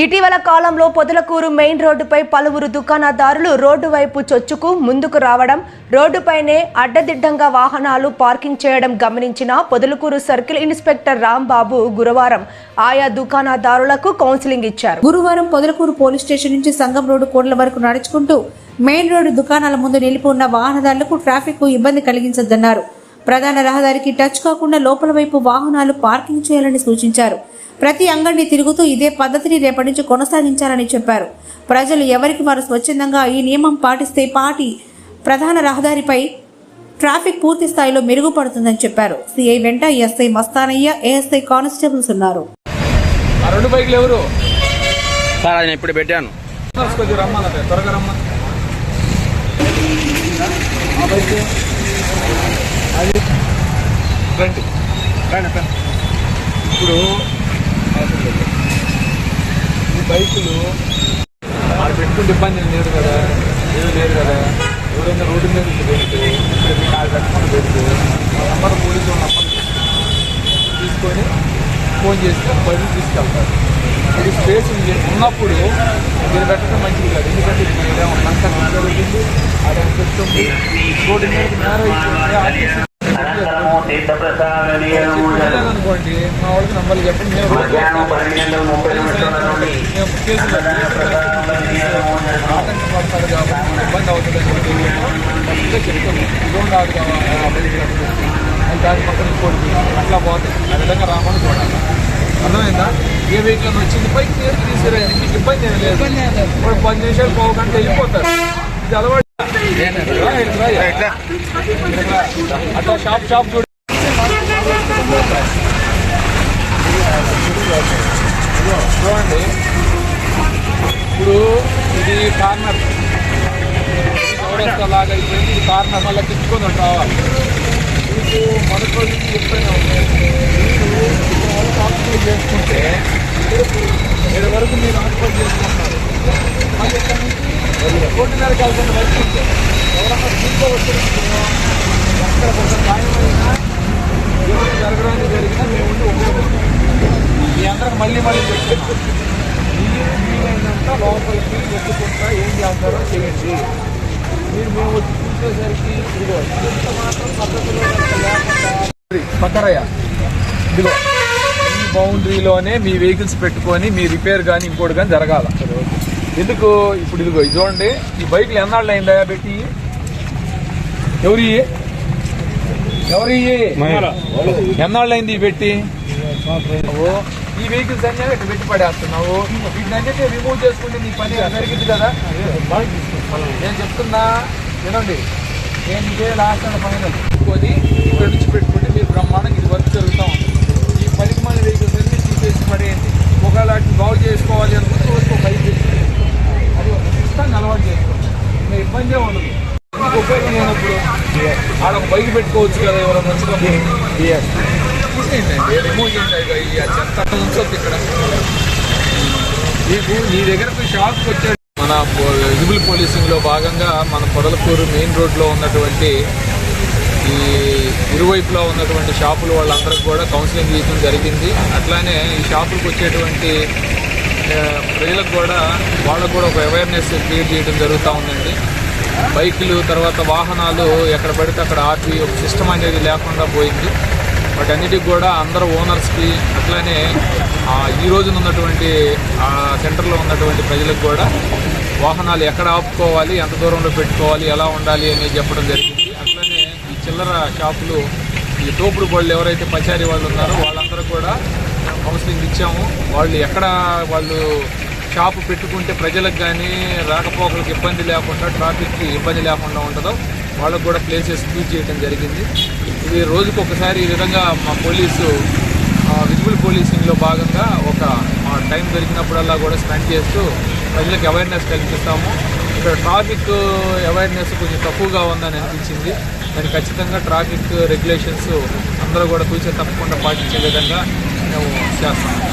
ఇటీవల కాలంలో పొదలకూరు మెయిన్ రోడ్డుపై పలువురు దుకాణదారులు రోడ్డు వైపు చొచ్చుకు ముందుకు రావడం రోడ్డుపైనే అడ్డదిడ్డంగా వాహనాలు పార్కింగ్ చేయడం గమనించిన పొదలకూరు సర్కిల్ ఇన్స్పెక్టర్ రాంబాబు గురువారం ఆయా దుకాణదారులకు కౌన్సిలింగ్ ఇచ్చారు. గురువారం పొదలకూరు పోలీస్ స్టేషన్ నుంచి సంగం రోడ్డు కోట్ల వరకు నడుచుకుంటూ మెయిన్ రోడ్డు దుకాణాల ముందు నిలిపి ఉన్న వాహనదారులకు ట్రాఫిక్ ఇబ్బంది కలిగించొద్దన్నారు. ప్రధాన రహదారికి టచ్ కాకుండా లోపల వైపు వాహనాలు పార్కింగ్ చేయాలని సూచించారు. ప్రతి అంగడిని తిరుగుతూ ఇదే పద్ధతిని రేపటి నుంచి కొనసాగించాలని చెప్పారు. ప్రజలు ఎవరికి వారు స్వచ్ఛందంగా ఈ నియమం పాటిస్తే పాటి ప్రధాన రహదారిపై ట్రాఫిక్ పూర్తి స్థాయిలో మెరుగుపడుతుందని చెప్పారు. సిఐ వెంట ఎస్ఐ మస్తానయ్య ఏఎస్ఐ కానిస్టేబుల్స్ ఉన్నారు. రెండు బైకులు ఎవరు? సార్ పెట్టాను. త్వరగా. ఇప్పుడు అవసరం లేదు. ఈ బైకులు వాళ్ళు పెట్టుకుంటే ఇబ్బంది లేదు కదా? ఏమీ లేదు కదా? ఎవరైనా రోడ్డు మీద ఇట్లా పెడితే ఇక్కడ మీ కాలు పెట్టుకొని పెడితే వాళ్ళ నంబర్ పోలీసు నంబర్ తీసుకొని ఫోన్ చేస్తే బయట తీసుకెళ్తారు. ఇది స్పేస్ ఉన్నప్పుడు మీరు పెట్టడం మంచిది కాదు. ఎందుకంటే ఇప్పుడు ఏదో లంక జరుగుతుంది అక్కడ పెడుతుంది రోడ్డు మీద నేర అనుకోండి మా వాళ్ళకి నంబర్లు చెప్పండి. మేము రోడ్డు మేము కేసులు ఆటంకం పడతారు కాబట్టి మనకి ఇబ్బంది అవుతుంది. అని దాని పక్కన ఇంకోటి అట్లా పోతే ఆ విధంగా రామని చూడాలి అర్థమైందా? ఏ వెహికల్ వచ్చింది పైకి తీసుకురండి మీకు ఇబ్బంది ఏం లేదు. ఇప్పుడు పది నిమిషాలు పోవు గంట వెళ్ళిపోతారు. ఇది అలవాటు. అట్లా షాప్ షాప్ చూడు. చూడండి ఇప్పుడు ఇది కార్నర్. చౌరస్తా లాగా అయిపోయింది. ఇది కార్నర్ మళ్ళీ తిప్పుకొని అటు రావాలి. మీకు మొదటి రోజు నుంచి ఉన్నాయి మీరు వరకు ఆక్యుపై చేసుకుంటే ఏడు వరకు మీరు ఆక్యుపై చేసుకుంటారు. మళ్ళీ ఇక్కడ నుంచి? కోటిన్నరకి వెళ్తున్న వరకు ఎవరన్నా దీంట్లో వచ్చినప్పుడు ఎక్కడ కొంచెం గాయమైనా ఏమైనా జరగడానికి జరిగినా మేము ఉండి మీ అందరికి మళ్ళీ మళ్ళీ చెప్తున్నాం మీరు వీలైనంత లోపలికి ఎత్తుకుంటా ఏం చేస్తారో చేయండి మీరు మేము వచ్చి చూసేసరికి ఇదిగో ఇంత మాత్రం పద్ధతిలో లేకుండా పక్కరయ్య. ఇదిగో ఈ బౌండరీలోనే మీ వెహికల్స్ పెట్టుకొని మీ రిపేర్ కానీ ఇంకోటి కానీ జరగాల. ఎందుకు? ఇప్పుడు ఇదిగో ఇది చూడండి. ఈ బైక్లు ఎన్నాళ్ళు అయిందా పెట్టి? ఎవరి? ఎవరి? ఎన్నాళ్ళు అయింది ఇవి పెట్టి? ఈ వెహికల్స్ అన్నీ ఇటు పెట్టి పడేస్తున్నావు. వీటిని అన్నిటి రిమూవ్ చేసుకుంటే నీ పని జరిగింది కదా? నేను చెప్తున్నా వినండి. నేను ఇదే లాస్ట్ అండ్ ఫైనల్ కొని ఇక్కడ నుంచి పెట్టుకుంటే మీరు బ్రహ్మాండంగా ఇది వర్క్ జరుగుతూ ఉంటుంది ఈ పనికి మంది వెహికల్స్ అన్ని తీసేసి పడేయండి. ఒకవేళ వాటిని బాగు చేసుకోవాలి అనుకుంటే రోజుకు ఒక బైక్ అది ఒక సిస్టమ్ అలవాటు చేసుకోండి. మీరు ఇబ్బందే ఉండదు. ఆడ ఒక బైక్ పెట్టుకోవచ్చు కదా ఎవరైనా వచ్చినప్పుడు? తీసేయండి రిమూవ్ చేయండి ఈ చెత్త ఉంచొద్దు ఇక్కడ. మీకు నీ దగ్గరకు షాప్కి వచ్చాడు మన విజిబుల్ పోలీసింగ్లో భాగంగా మన పొదలకూరు మెయిన్ రోడ్లో ఉన్నటువంటి ఈ ఇరువైపులో ఉన్నటువంటి షాపులు వాళ్ళందరికీ కూడా కౌన్సిలింగ్ ఇవ్వడం జరిగింది. అట్లానే ఈ షాపులకు వచ్చేటువంటి ప్రజలకు కూడా వాళ్ళకు కూడా ఒక అవేర్నెస్ క్రియేట్ చేయడం జరుగుతూ ఉందండి. బైకులు తర్వాత వాహనాలు ఎక్కడ పడితే అక్కడ ఆపి ఒక సిస్టమ్ అనేది లేకుండా పోయింది. వాటన్నిటికి కూడా అందరు ఓనర్స్కి అట్లానే ఈ రోజున ఉన్నటువంటి సెంటర్లో ఉన్నటువంటి ప్రజలకు కూడా వాహనాలు ఎక్కడ ఆపుకోవాలి ఎంత దూరంలో పెట్టుకోవాలి ఎలా ఉండాలి అనేది చెప్పడం జరిగింది. అట్లనే ఈ చిల్లర షాపులు ఈ తోపుడు వాళ్ళు ఎవరైతే పచారీ వాళ్ళు ఉన్నారో వాళ్ళందరూ కూడా కౌన్సిలింగ్ ఇచ్చాము. వాళ్ళు ఎక్కడ వాళ్ళు షాపు పెట్టుకుంటే ప్రజలకు కానీ రాకపోకలకు ఇబ్బంది లేకుండా ట్రాఫిక్కి ఇబ్బంది లేకుండా ఉంటుందో వాళ్ళకు కూడా ప్లేసెస్ చూజ్ చేయడం జరిగింది. ఇది రోజుకు ఒకసారి ఈ విధంగా మా పోలీసు విజిబుల్ పోలీసింగ్లో భాగంగా ఒక మా టైం దొరికినప్పుడల్లా కూడా స్పెండ్ చేస్తూ ప్రజలకు అవేర్నెస్ కల్పిస్తాము. ఇక్కడ ట్రాఫిక్ అవేర్నెస్ కొంచెం తక్కువగా ఉందని అనిపించింది. దాన్ని ఖచ్చితంగా ట్రాఫిక్ రెగ్యులేషన్స్ అందరూ కూడా చూసే తప్పకుండా పాటించే విధంగా మేము చేస్తాము.